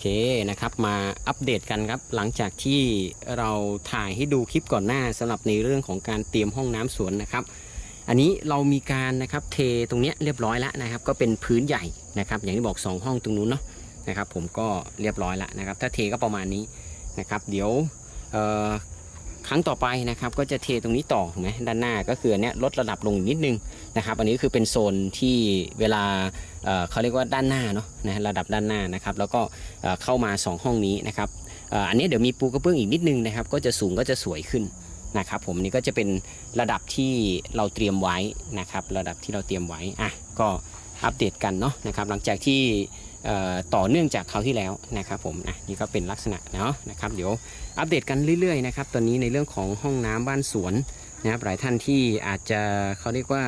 เคนะครับมาอัปเดตกันครับหลังจากที่เราถ่ายให้ดูคลิปก่อนหน้าสำหรับในเรื่องของการเตรียมห้องน้ำสวนนะครับ อันนี้เรามีการนะครับเทตรงเนี้ยเรียบร้อยแล้วนะครับ ก็เป็นพื้นใหญ่นะครับ อย่างที่บอก 2 ห้องตรงนู้นเนาะนะครับ ผมก็เรียบร้อยแล้วนะครับ ถ้าเทก็ประมาณนี้นะครับ เดี๋ยวเอ่อ ครั้งต่อไปนะครับก็จะเทตรงนี้ต่อถูกไหมด้านหน้าก็คืออันเนี้ยลดระดับลงนิดนึงนะครับ อันนี้คือเป็นโซนที่เวลาเอ่อเขาเรียกว่าด้านหน้าเนาะนะระดับด้านหน้านะครับ แล้วก็เอ่อเข้ามา 2 ห้องนี้นะครับเอ่ออันนี้เดี๋ยวมีปูกระเบื้องอีกนิดนึงนะครับ ก็จะสูงก็จะสวยขึ้นนะครับผมนี่ก็จะเป็นระดับที่เราเตรียมไว้นะครับ ระดับที่เราเตรียมไว้อะก็อัปเดตกันเนาะนะครับ หลังจากที่ ต่อเนื่องจากคราวที่แล้วนะครับผมอะนี่ก็เป็นลักษณะเนาะนะครับเดี๋ยวอัปเดตกันเรื่อยๆนะครับตอนนี้ในเรื่องของห้องน้ำบ้านสวนนะครับหลายท่านที่อาจจะเขาเรียกว่า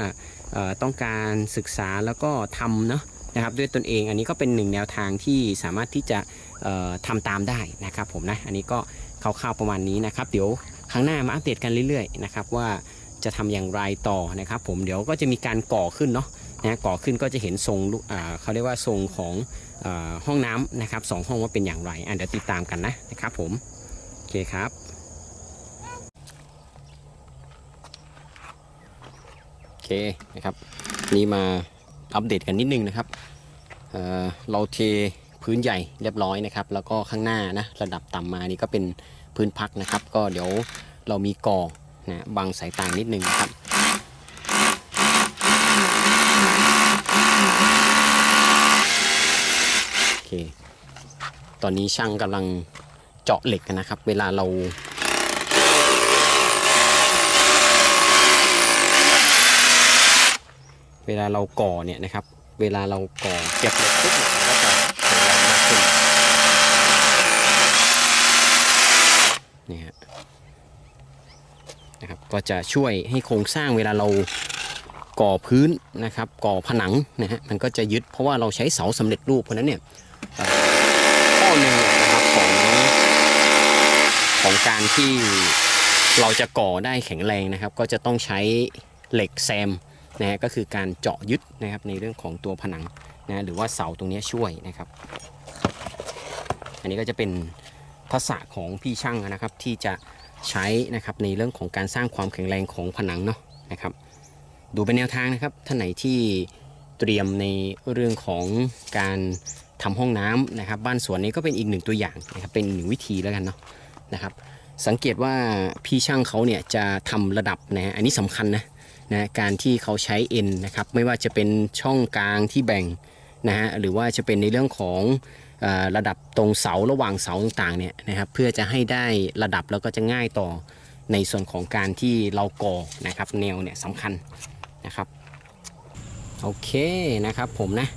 ต้องการศึกษาแล้วก็ทำเนาะนะครับด้วยตนเองอันนี้ก็เป็นหนึ่งแนวทางที่สามารถที่จะเอ่อทำตามได้นะครับผมนะอันนี้ก็คร่าวๆประมาณนี้นะครับเดี๋ยวครั้งหน้ามาอัปเดตกันเรื่อยๆนะครับว่าจะทำอย่างไรต่อนะครับผมเดี๋ยวก็จะมีการก่อขึ้นเนาะ นะก่อขึ้นก็จะเห็นทรงเขาเรียกว่าทรงของอห้องน้ำนะครับสองห้องว่าเป็นอย่างไรอะเดี๋ยวติดตามกันนะนะครับผมโอเคครับโอเคนะครับนี่มาอัปเดตกันนิดนึงนะครับเเราเทพื้นใหญ่เรียบร้อยนะครับ แล้วก็ข้างหน้านะระดับต่ำมานี่ก็เป็นพื้นพักนะครับ ก็เดี๋ยวเรามีก่อนะบังสายตานิดนึงนะครับโอเค ตอนนี้ช่างกำลังเจาะเหล็กกันนะครับ เวลาเราเวลาเราก่อเนี่ยนะครับ เวลาเราก่อเก็บเหล็กปุ๊บเนี่ยมันก็จะแข็งแรงมากขึ้นนี่ฮะนะครับ ก็จะช่วยให้โครงสร้างเวลาเราก่อพื้นนะครับ ก่อผนังนะฮะ มันก็จะยึดเพราะว่าเราใช้เสาสำเร็จรูปเพราะนั้นเนี่ย ข้อหนึ่งนะครับของของการที่เราจะก่อได้แข็งแรงนะครับ ก็จะต้องใช้เหล็กแซมนะฮะก็คือการเจาะยึดนะครับในเรื่องของตัวผนังนะหรือว่าเสาตรงนี้ช่วยนะครับ อันนี้ก็จะเป็นทักษะของพี่ช่างนะครับที่จะใช้นะครับในเรื่องของการสร้างความแข็งแรงของผนังเนาะนะครับ ดูเป็นแนวทางนะครับท่านไหนที่เตรียมในเรื่องของการ ทำห้องน้ำนะครับ บ้านสวนนี้ก็เป็นอีกหนึ่งตัวอย่างนะครับเป็นหนึ่งวิธีแล้วกันเนาะนะครับ สังเกตว่าพี่ช่างเขาเนี่ยจะทำระดับนะฮะอันนี้สำคัญนะนะการที่เขาใช้เอ็นนะครับไม่ว่าจะเป็นช่องกลางที่แบ่งนะฮะหรือว่าจะเป็นในเรื่องของระดับตรงเสาระหว่างเสาต่างๆเนี่ยนะครับเพื่อจะให้ได้ระดับแล้วก็จะง่ายต่อในส่วนของการที่เราก่อนะครับแนวเนี่ยสำคัญนะครับโอเคนะครับผมนะ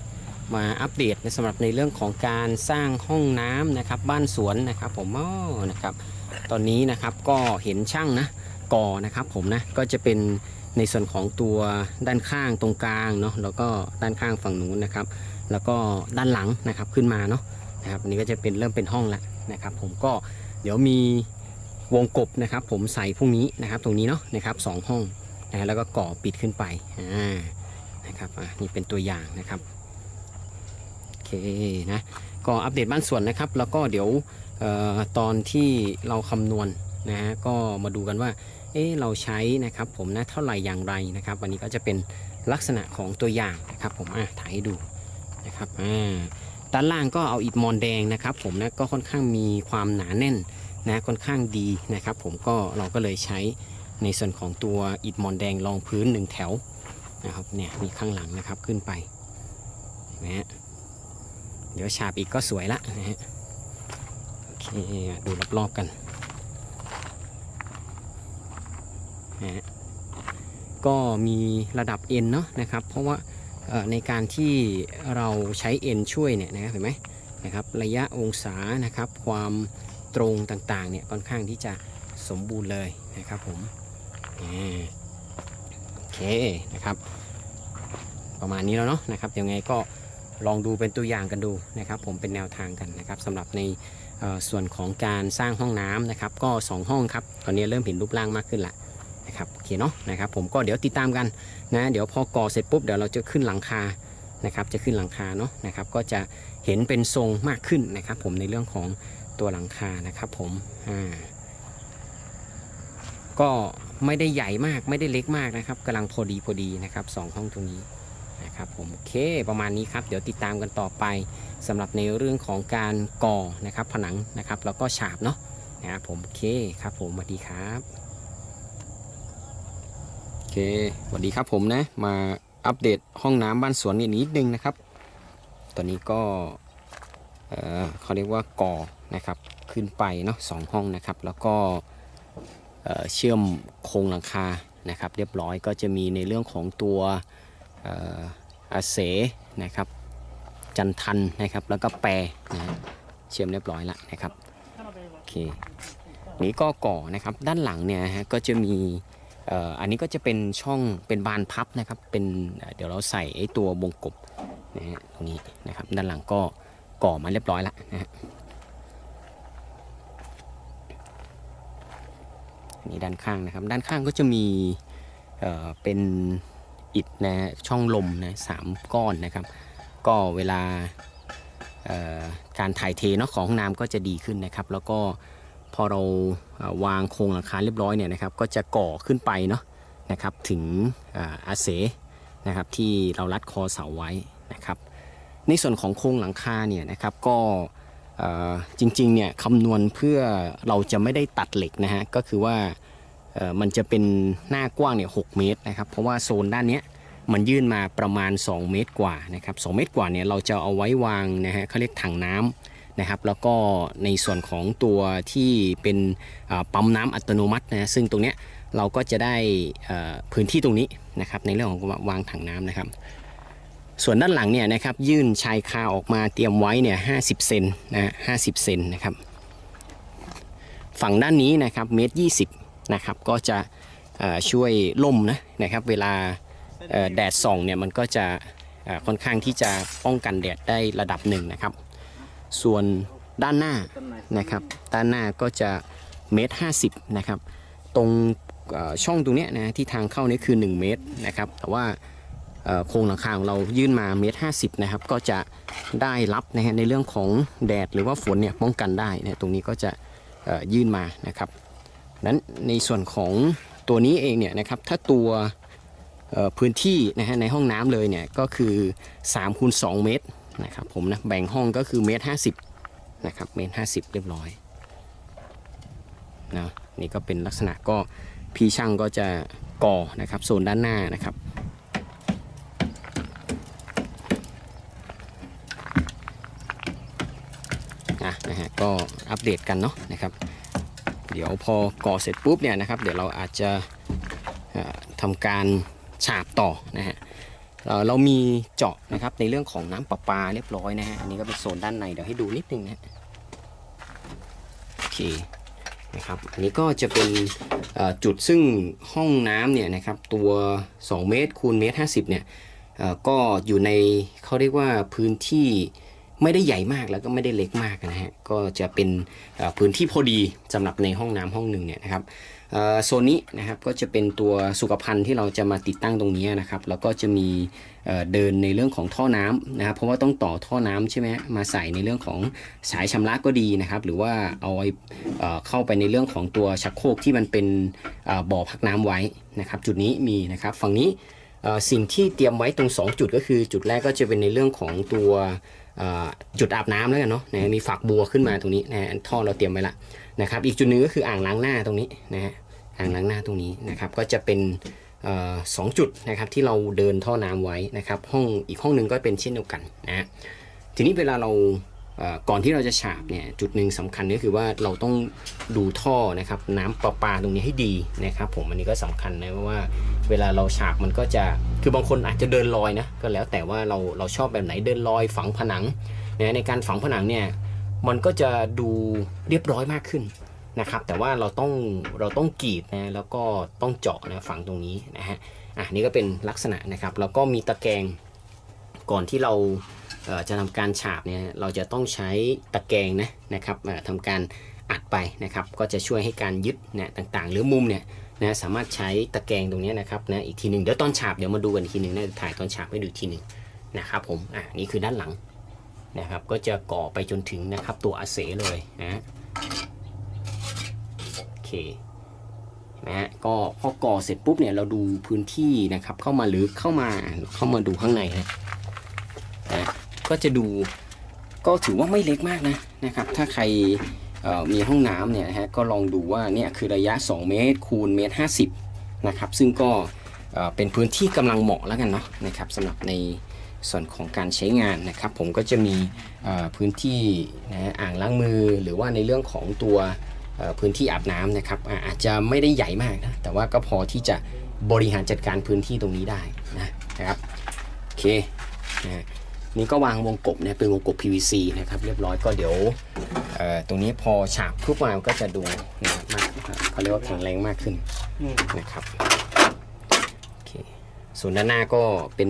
มาอัปเดตในสำหรับในเรื่องของการสร้างห้องน้ำนะครับ บ้านสวนนะครับ ผมอ้อนะครับ ตอนนี้นะครับก็เห็นช่างนะก่อนะครับผมนะก็จะเป็นในส่วนของตัวด้านข้างตรงกลางเนาะแล้วก็ด้านข้างฝั่งนู้นนะครับ แล้วก็ด้านหลังนะครับขึ้นมาเนาะนะครับอันนี้ก็จะเป็นเริ่มเป็นห้องแล้วนะครับ ผมก็เดี๋ยวมีวงกบนะครับ ผมใส่พรุ่งนี้นะครับ ตรงนี้เนาะนะครับสองห้องนะแล้วก็ก่อปิดขึ้นไปอ่านะครับอะนี่เป็นตัวอย่างนะครับ เคนะก็อัปเดตบ้านสวนนะครับ แล้วก็เดี๋ยวออตอนที่เราคำนวณนะฮะก็มาดูกันว่าเอ๊เราใช้นะครับผมนะเท่าไหร่อย่างไรนะครับ วันนี้ก็จะเป็นลักษณะของตัวอย่างนะครับ ผมอะถ่ายให้ดูนะครับอ่าด้านล่างก็เอาอิฐมอนแดงนะครับ ผมนะก็ค่อนข้างมีความหนาแน่นนะค่อนข้างดีนะครับ ผมก็เราก็เลยใช้ในส่วนของตัวอิฐมอนแดงรองพื้นหนึ่งแถวนะครับเนี่ยมีข้างหลังนะครับขึ้นไปเห็นไหมฮะ เดี๋ยวฉาบอีกก็สวยละนะฮะโอเคดูรอบๆกันนะฮะก็มีระดับ N เนาะนะครับ เพราะว่าในการที่เราใช้ N ช่วยเนี่ยนะเห็นไหมนะครับระยะองศานะครับ ความตรงต่างๆเนี่ยค่อนข้างที่จะสมบูรณ์เลยนะครับผมโอเคนะครับ ประมาณนี้แล้วเนาะนะครับยังไงก็ ลองดูเป็นตัวอย่างกันดูนะครับ ผมเป็นแนวทางกันนะครับสำหรับในส่วนของการสร้างห้องน้ำนะครับ ก็ 2 ห้องครับตอนนี้เริ่มเห็นรูปร่างมากขึ้นละนะครับโอเคเนาะนะครับ ผมก็เดี๋ยวติดตามกันนะ เดี๋ยวพอก่อเสร็จปุ๊บเดี๋ยวเราจะขึ้นหลังคานะครับจะขึ้นหลังคาเนาะนะครับก็จะเห็นเป็นทรงมากขึ้นนะครับ ผมในเรื่องของตัวหลังคานะครับ ผมอ่าก็ไม่ได้ใหญ่มากไม่ได้เล็กมากนะครับกำลังพอดีพอดีนะครับสองห้องตรงนี้ นะครับผมโอเคประมาณนี้ครับ เดี๋ยวติดตามกันต่อไปสำหรับในเรื่องของการก่อนะครับผนังนะครับแล้วก็ฉาบเนาะนะครับผมโอเคครับผมสวัสดีครับโอเคสวัสดีครับผมนะมาอัปเดตห้องน้ำบ้านสวนนี่นิดนึงนะครับ ตอนนี้ก็เเขาเรียกว่าก่อนะครับขึ้นไปเนาะสองห้องนะครับแล้วก็เชื่อมโครงหลังคานะครับ เรียบร้อยก็จะมีในเรื่องของตัว อาเสนะครับจันทันนะครับแล้วก็แปรนะเชื่อมเรียบร้อยแล้วนะครับโอเคนี้ก็ก่อนะครับด้านหลังเนี่ยฮะก็จะมีอันนี้ก็จะเป็นช่องเป็นบานพับนะครับเป็นเดี๋ยวเราใส่ไอ้ตัววงกบนะฮะตรงนี้นะครับด้านหลังก็ก่อมาเรียบร้อยแล้วนะฮะนี่ด้านข้างนะครับด้านข้างก็จะมีเเป็น อิฐนะฮะช่องลมนะสามก้อนนะครับ ก็เวลาการถ่ายเทเนาะของห้องน้ำก็จะดีขึ้นนะครับ แล้วก็พอเราวางโครงหลังคาเรียบร้อยเนี่ยนะครับ ก็จะก่อขึ้นไปเนาะนะครับถึงอาเสนะครับที่เรารัดคอเสาไว้นะครับ ในส่วนของโครงหลังคาเนี่ยนะครับก็จริงๆเนี่ยคำนวณเพื่อเราจะไม่ได้ตัดเหล็กนะฮะก็คือว่า มันจะเป็นหน้ากว้างเนี่ยหเมตรนะครับ เพราะว่าโซนด้านนี้มันยื่นมาประมาณ 2 เมตรกว่านะครับ2เมตรกว่าเนี่ยเราจะเอาไว้วางนะฮะเขาเรียกถังน้ำนะครับ แล้วก็ในส่วนของตัวที่เป็นปั๊มน้ำอัตโนมัตินะฮะซึ่งตรงเนี้ยเราก็จะได้พื้นที่ตรงนี้นะครับในเรื่องของวางถังน้ำนะครับ ส่วนด้านหลังเนี่ยนะครับยื่นชายคาออกมาเตรียมไว้เนี่ย50เซนนะฮะ50เซนนะครับ ฝั่งด้านนี้นะครับเมตร20 นะครับ ก็จะช่วยล่มนะนะครับ เวลาแดดส่องเนี่ยมันก็จะค่อนข้างที่จะป้องกันแดดได้ระดับหนึ่งนะครับ ส่วนด้านหน้านะครับ ด้านหน้าก็จะเมตรห้าสิบนะครับ ตรงช่องตรงนี้นะที่ทางเข้านี่คือ 1 เมตรนะครับ แต่ว่าโครงหลังคาของเรายื่นมาเมตรห้าสิบนะครับ ก็จะได้รับนะฮะในเรื่องของแดดหรือว่าฝนเนี่ยป้องกันได้นะตรงนี้ก็จะยื่นมานะครับ นั้นในส่วนของตัวนี้เองเนี่ยนะครับถ้าตัวพื้นที่นะฮะในห้องน้ำเลยเนี่ยก็คือ3คูณ2เมตรนะครับผมนะแบ่งห้องก็คือเมตรห้าสิบนะครับเมตรห้าสิบเรียบร้อยนะนี่ก็เป็นลักษณะก็พี่ช่างก็จะก่อนะครับโซนด้านหน้านะครับอะนะฮะก็อัปเดตกันเนาะนะครับ เดี๋ยวพอก่อเสร็จปุ๊บเนี่ยนะครับ เดี๋ยวเราอาจจะเอ่อทำการฉาบต่อนะฮะเอ่อเรามีเจาะนะครับในเรื่องของน้ำประปาเรียบร้อยนะฮะอันนี้ก็เป็นโซนด้านในเดี๋ยวให้ดูนิดนึงนะโอเคนะครับอันนี้ก็จะเป็นจุดซึ่งห้องน้ำเนี่ยนะครับตัว 2 เมตรคูณเมตร50เนี่ยก็อยู่ในเขาเรียกว่าพื้นที่ ไม่ได้ใหญ่มากแล้วก็ไม่ได้เล็กมากนะฮะก็จะเป็นพื้นที่พอดีสำหรับในห้องน้ำห้องหนึ่งเนี่ยนะครับโซนนี้นะครับก็จะเป็นตัวสุขภัณฑ์ที่เราจะมาติดตั้งตรงนี้นะครับแล้วก็จะมีเดินในเรื่องของท่อน้ำนะครับเพราะว่าต้องต่อท่อน้ำใช่ไหมมาใส่ในเรื่องของสายชำระก็ดีนะครับ หรือว่าเอาไว้เอ่อเข้าไปในเรื่องของตัวชักโครกที่มันเป็นบ่อพักน้ำไว้นะครับ จุดนี้มีนะครับฝั่งนี้สิ่งที่เตรียมไว้ตรง 2 จุดก็คือจุดแรกก็จะเป็นในเรื่องของตัว จุดอาบน้ำแล้วกันเนาะนะมีฝักบัวขึ้นมาตรงนี้นะฮะท่อเราเตรียมไว้ละนะครับ อีกจุดหนึงก็คืออ่างล้างหน้าตรงนี้นะฮะอ่างล้างหน้าตรงนี้นะครับ ก็จะเป็นเออสองจุดนะครับที่เราเดินท่อน้ำไว้นะครับ ห้องอีกห้องหนึ่งก็เป็นเช่นเดียวกันนะฮะทีนี้เวลาเราเอ่อ ก่อนที่เราจะฉาบเนี่ยจุดหนึ่งสำคัญก็คือว่าเราต้องดูท่อนะครับน้ำประปาตรงนี้ให้ดีนะครับ ผมอันนี้ก็สำคัญนะเพราะว่า เวลาเราฉาบมันก็จะคือบางคนอาจจะเดินลอยนะก็แล้วแต่ว่าเราเราชอบแบบไหนเดินลอยฝังผนังนะในการฝังผนังเนี่ยมันก็จะดูเรียบร้อยมากขึ้นนะครับ แต่ว่าเราต้องเราต้องกรีดนะแล้วก็ต้องเจาะนะฝังตรงนี้นะฮะอะนี่ก็เป็นลักษณะนะครับแล้วก็มีตะแกรงก่อนที่เรา จะทำการฉาบเนี่ยเราจะต้องใช้ตะแกรงนะนะครับทำการอัดไปนะครับก็จะช่วยให้การยึดเนี่ยต่างๆ หรือมุมเนี่ยนะสามารถใช้ตะแกรงตรงนี้นะครับนะอีกทีหนึ่งเดี๋ยวตอนฉาบเดี๋ยวมาดูกันอีกทีหนึ่งนะถ่ายตอนฉาบให้ดูอีกทีหนึ่งนะครับผมอะนี่คือด้านหลังนะครับก็จะก่อไปจนถึงนะครับตัวอาเสเลยนะโอเคนะฮะก็พอก่อเสร็จปุ๊บเนี่ยเราดูพื้นที่นะครับเข้ามาหรือเข้ามาเข้ามาดูข้างในนะ ก็จะดูก็ถือว่าไม่เล็กมากนะนะครับ ถ้าใครมีห้องน้ำเนี่ยนะฮะก็ลองดูว่าเนี่ยคือระยะ 2 เมตรคูณเมตร50นะครับ ซึ่งก็เป็นพื้นที่กำลังเหมาะแล้วกันเนาะนะครับสำหรับในส่วนของการใช้งานนะครับ ผมก็จะมีพื้นที่นะอ่างล้างมือหรือว่าในเรื่องของตัวพื้นที่อาบน้ำนะครับอาจจะไม่ได้ใหญ่มากนะแต่ว่าก็พอที่จะบริหารจัดการพื้นที่ตรงนี้ได้นะครับโอเคนะ นี่ก็วางวงกบนะเป็นวงกบ PVC นะครับเรียบร้อยก็เดี๋ยวเอ่อตรงนี้พอฉาบทุกมาก็จะดูนะครับมากเขาเรียกว่าแข็งแรงมากขึ้นนะครับโอเคส่วนด้านหน้าก็เป็น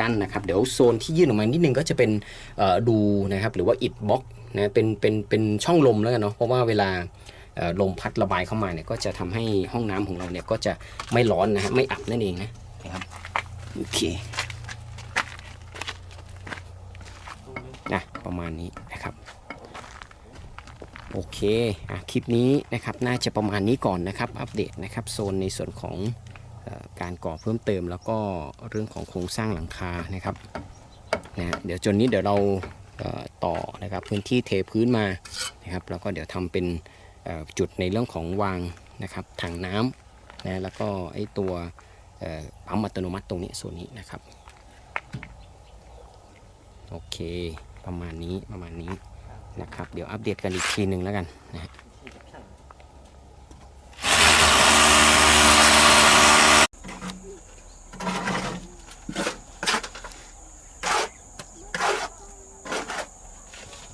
กั้นนะครับ เดี๋ยวโซนที่ยื่นออกมานิดนึงก็จะเป็นเอ่อดูนะครับหรือว่าอิดบล็อกนะเป็นเป็นเป็นช่องลมแล้วกันเนาะเพราะว่าเวลาเอ่อลมพัดระบายเข้ามาเนี่ยก็จะทำให้ห้องน้ำของเราเนี่ยก็จะไม่ร้อนนะฮะไม่อับนั่นเองนะนะครับโอเคนะ ประมาณนี้นะครับโอเคอคลิปนี้นะครับน่าจะประมาณนี้ก่อนนะครับ อัปเดตนะครับโซนในส่วนของออการก่อเพิ่มเติม แล้วก็เรื่องของโครงสร้างหลังคานะครับนะเดี๋ยวจนนี้เดี๋ยวเราเต่อนะครับพื้นที่เทพื้นมานะครับแล้วก็เดี๋ยวทำเป็นจุดในเรื่องของวางนะครับถังน้ำนะแล้วก็ไอ้ตัวปั๊มอัตโนมัติตรงนี้ส่วนนี้นะครับโอเค ประมาณนี้ประมาณนี้นะครับ เดี๋ยวอัปเดตกันอีกทีหนึ่งแล้วกันนะฮะ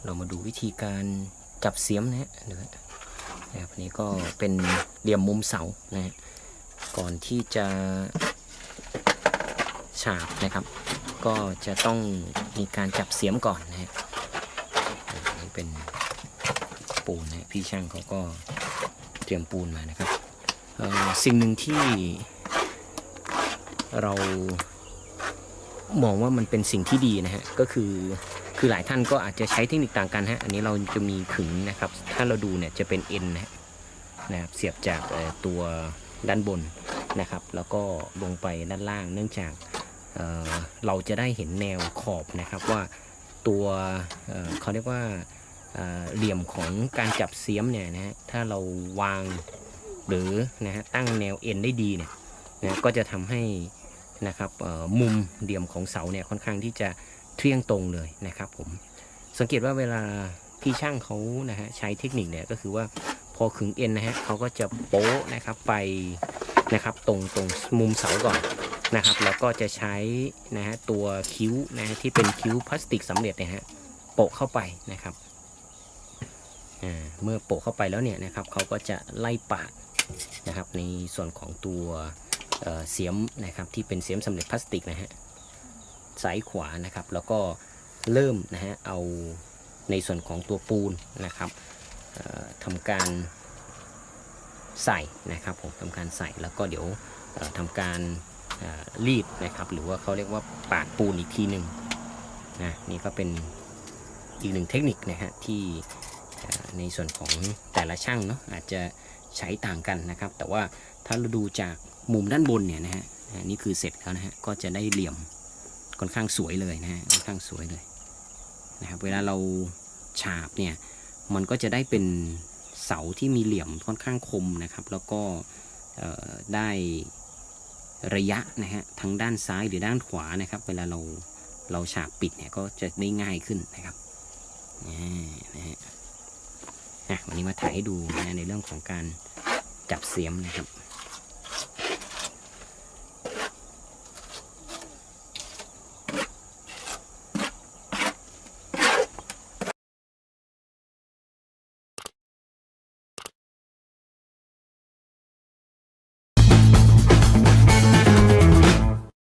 เรามาดูวิธีการจับเสียมนะฮะเดี๋ยวนะครับอันนี้ก็เป็นเหลี่ยมมุมเสานะฮะก่อนที่จะฉาบนะครับ ก็จะต้องมีการจับเสียมก่อนนะฮะนนี้เป็นปูนนะพี่ช่างเขาก็เตรียมปูนมานะครับสิ่งหนึ่งที่เรามองว่ามันเป็นสิ่งที่ดีนะฮะก็คือคือหลายท่านก็อาจจะใช้เทคนิคต่างกันฮะอันนี้เราจะมีขึงนะครับ ถ้าเราดูเนี่ยจะเป็นเอ็นนะฮะนะครับเสียบจากตัวด้านบนนะครับ แล้วก็ลงไปด้านล่างเนื่องจาก เเราจะได้เห็นแนวขอบนะครับว่าตัวเเขาเรียกว่าเเหลี่ยมของการจับเสียมเนี่ยนะฮะถ้าเราวางหรือนะฮะตั้งแนวเอ็นได้ดีเนี่ยนะก็จะทำให้นะครับมุมเหลี่ยมของเสาเนี่ยค่อนข้างที่จะเที่ยงตรงเลยนะครับผมสังเกตว่าเวลาพี่ช่างเขานะฮะใช้เทคนิคเนี่ยก็คือว่าพอขึงเอ็นนะฮะเขาก็จะโป๊ะนะครับไปนะครับตรงตรงมุมเสาก่อน นะครับแล้วก็จะใช้นะฮะตัวคิ้วนะฮะที่เป็นคิ้วพลาสติกสำเร็จเนยฮะโปะเข้าไปนะครับอ่าเมื่อโปะเข้าไปแล้วเนี่ยนะครับเขาก็จะไล่ปาดนะครับในส่วนของตัวเเสียมนะครับที่เป็นเสียมสำเร็จพลาสติกนะฮะซ้ายขวานะครับ แล้วก็เริ่มนะฮะเอาในส่วนของตัวปูนนะครับทำการใส่นะครับผมทำการใส่แล้วก็เดี๋ยวทำการ รีดนะครับ หรือว่าเขาเรียกว่าปาดปูนอีกทีหนึ่งนะนี่ก็เป็นอีกหนึ่งเทคนิคนะฮะที่ในส่วนของแต่ละช่างเนาะอาจจะใช้ต่างกันนะครับ แต่ว่าถ้าเราดูจากมุมด้านบนเนี่ยนะฮะนี่คือเสร็จแล้วนะฮะก็จะได้เหลี่ยมค่อนข้างสวยเลยนะฮะค่อนข้างสวยเลยนะครับเวลาเราฉาบเนี่ยมันก็จะได้เป็นเสาที่มีเหลี่ยมค่อนข้างคมนะครับ แล้วก็ได้ ระยะนะฮะทั้งด้านซ้ายหรือด้านขวานะครับ เวลาเราเราฉากปิดเนี่ยก็จะได้ง่ายขึ้นนะครับอ่นะฮะวันนี้มาถ่ายให้ดูนะในเรื่องของการจับเสียมนะครับ